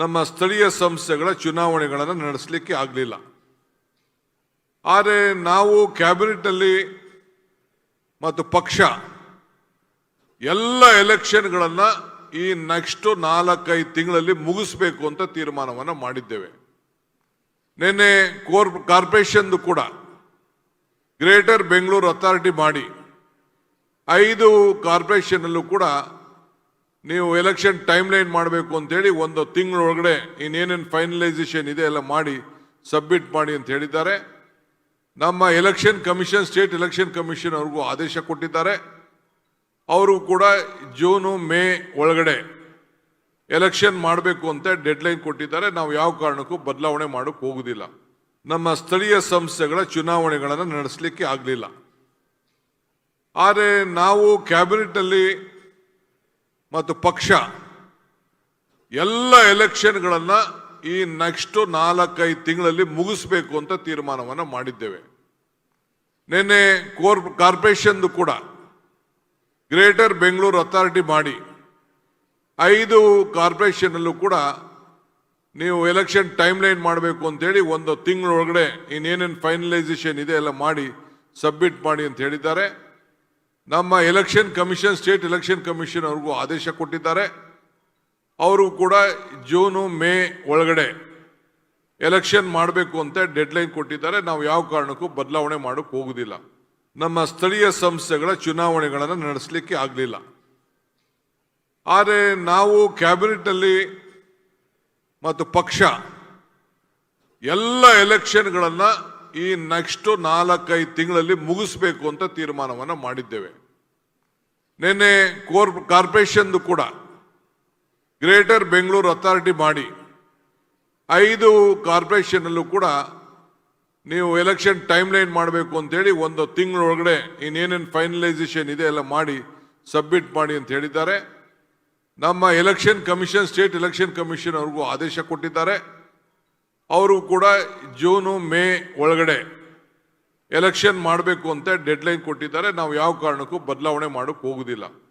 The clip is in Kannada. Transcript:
ನಮ್ಮ ಸ್ಥಳೀಯ ಸಂಸ್ಥೆಗಳ ಚುನಾವಣೆಗಳನ್ನು ನಡೆಸಲಿಕ್ಕೆ ಆಗಲಿಲ್ಲ. ಆದರೆ ನಾವು ಕ್ಯಾಬಿನೆಟ್ನಲ್ಲಿ ಮತ್ತು ಪಕ್ಷ ಎಲ್ಲ ಎಲೆಕ್ಷನ್ಗಳನ್ನು ಈ ನೆಕ್ಸ್ಟು ನಾಲ್ಕೈದು ತಿಂಗಳಲ್ಲಿ ಮುಗಿಸ್ಬೇಕು ಅಂತ ತೀರ್ಮಾನವನ್ನು ಮಾಡಿದ್ದೇವೆ. ನಿನ್ನೆ ಕೋರ್ ಕಾರ್ಪೊರೇಷನ್ದು ಕೂಡ ಗ್ರೇಟರ್ ಬೆಂಗಳೂರು ಅಥಾರಿಟಿ ಮಾಡಿ ಐದು ಕಾರ್ಪೊರೇಷನಲ್ಲೂ ಕೂಡ ನೀವು ಎಲೆಕ್ಷನ್ ಟೈಮ್ ಲೈನ್ ಮಾಡಬೇಕು ಅಂತೇಳಿ ಒಂದು ತಿಂಗಳೊಳಗಡೆ ಇನ್ನೇನೇನು ಫೈನಲೈಸೇಷನ್ ಇದೆ ಎಲ್ಲ ಮಾಡಿ ಸಬ್ಮಿಟ್ ಮಾಡಿ ಅಂತ ಹೇಳಿದ್ದಾರೆ. ನಮ್ಮ election commission state election commission ಅವ್ರಿಗೂ ಆದೇಶ ಕೊಟ್ಟಿದ್ದಾರೆ. ಅವರು ಕೂಡ ಜೂನು ಮೇ ಒಳಗಡೆ ಎಲೆಕ್ಷನ್ ಮಾಡಬೇಕು ಅಂತ ಡೆಡ್ಲೈನ್ ಕೊಟ್ಟಿದ್ದಾರೆ. ನಾವು ಯಾವ ಕಾರಣಕ್ಕೂ ಬದಲಾವಣೆ ಮಾಡೋಕೆ ಹೋಗುದಿಲ್ಲ. ನಮ್ಮ ಸ್ಥಳೀಯ ಸಂಸ್ಥೆಗಳ ಚುನಾವಣೆಗಳನ್ನು ನಡೆಸಲಿಕ್ಕೆ ಆಗಲಿಲ್ಲ. ಆದರೆ ನಾವು ಕ್ಯಾಬಿನೆಟ್ನಲ್ಲಿ ಮತ್ತು ಪಕ್ಷ. ಎಲ್ಲ ಎಲೆಕ್ಷನ್ಗಳನ್ನು ಈ ನೆಕ್ಸ್ಟ್ ನಾಲ್ಕೈದು ತಿಂಗಳಲ್ಲಿ ಮುಗಿಸ್ಬೇಕು ಅಂತ ತೀರ್ಮಾನವನ್ನು ಮಾಡಿದ್ದೇವೆ. ನಿನ್ನೆ ಕೋರ್, ಕಾರ್ಪೊರೇಷನ್ದು ಕೂಡ ಗ್ರೇಟರ್ ಬೆಂಗಳೂರು ಅಥಾರಿಟಿ ಮಾಡಿ ಐದು ಕಾರ್ಪೊರೇಷನಲ್ಲೂ ಕೂಡ ನೀವು ಎಲೆಕ್ಷನ್ ಟೈಮ್ ಲೈನ್ ಮಾಡಬೇಕು ಅಂತೇಳಿ ಒಂದು ತಿಂಗಳೊಳಗಡೆ ಇನ್ನೇನೇನು ಫೈನಲೈಸೇಷನ್ ಇದೆ ಎಲ್ಲ ಮಾಡಿ ಸಬ್ಮಿಟ್ ಮಾಡಿ ಅಂತ ಹೇಳಿದ್ದಾರೆ. ನಮ್ಮ election commission state election commission ಅವ್ರಿಗೂ ಆದೇಶ ಕೊಟ್ಟಿದ್ದಾರೆ. ಅವರು ಕೂಡ ಜೂನು, ಮೇ ಒಳಗಡೆ ಎಲೆಕ್ಷನ್ ಮಾಡಬೇಕು ಅಂತ ಡೆಡ್ಲೈನ್ ಕೊಟ್ಟಿದ್ದಾರೆ. ನಾವು ಯಾವ ಕಾರಣಕ್ಕೂ ಬದಲಾವಣೆ ಮಾಡೋಕ್ಕೆ ಹೋಗುದಿಲ್ಲ. ನಮ್ಮ ಸ್ಥಳೀಯ ಸಂಸ್ಥೆಗಳ ಚುನಾವಣೆಗಳನ್ನು ನಡೆಸಲಿಕ್ಕೆ ಆಗಲಿಲ್ಲ. ಆದರೆ ನಾವು ಕ್ಯಾಬಿನೆಟ್ನಲ್ಲಿ ಮತ್ತು ಪಕ್ಷ ಎಲ್ಲ ಎಲೆಕ್ಷನ್ಗಳನ್ನು ಈ ನೆಕ್ಸ್ಟ್ ನಾಲ್ಕೈದು ತಿಂಗಳಲ್ಲಿ ಮುಗಿಸ್ಬೇಕು ಅಂತ ತೀರ್ಮಾನವನ್ನು ಮಾಡಿದ್ದೇವೆ. ನಿನ್ನೆ ಕೋರ್, ಕಾರ್ಪೊರೇಷನ್ದು ಕೂಡ ಗ್ರೇಟರ್ ಬೆಂಗಳೂರು ಅಥಾರಿಟಿ ಮಾಡಿ ಐದು ಕಾರ್ಪೊರೇಷನಲ್ಲೂ ಕೂಡ ನೀವು ಎಲೆಕ್ಷನ್ ಟೈಮ್ ಲೈನ್ ಮಾಡಬೇಕು ಅಂತೇಳಿ ಒಂದು ತಿಂಗಳೊಳಗಡೆ ಇನ್ನೇನೇನು ಫೈನಲೈಸೇಷನ್ ಇದೆ ಎಲ್ಲ ಮಾಡಿ ಸಬ್ಮಿಟ್ ಮಾಡಿ ಅಂತ ಹೇಳಿದ್ದಾರೆ. ನಮ್ಮ election commission, state election commission ಅವ್ರಿಗೂ ಆದೇಶ ಕೊಟ್ಟಿದ್ದಾರೆ. ಅವರು ಕೂಡ ಜೂನು, ಮೇ ಒಳಗಡೆ ಎಲೆಕ್ಷನ್ ಮಾಡಬೇಕು ಅಂತ ಡೆಡ್ಲೈನ್ ಕೊಟ್ಟಿದ್ದಾರೆ. ನಾವು ಯಾವ ಕಾರಣಕ್ಕೂ ಬದಲಾವಣೆ ಮಾಡೋಕ್ಕೆ ಹೋಗುದಿಲ್ಲ.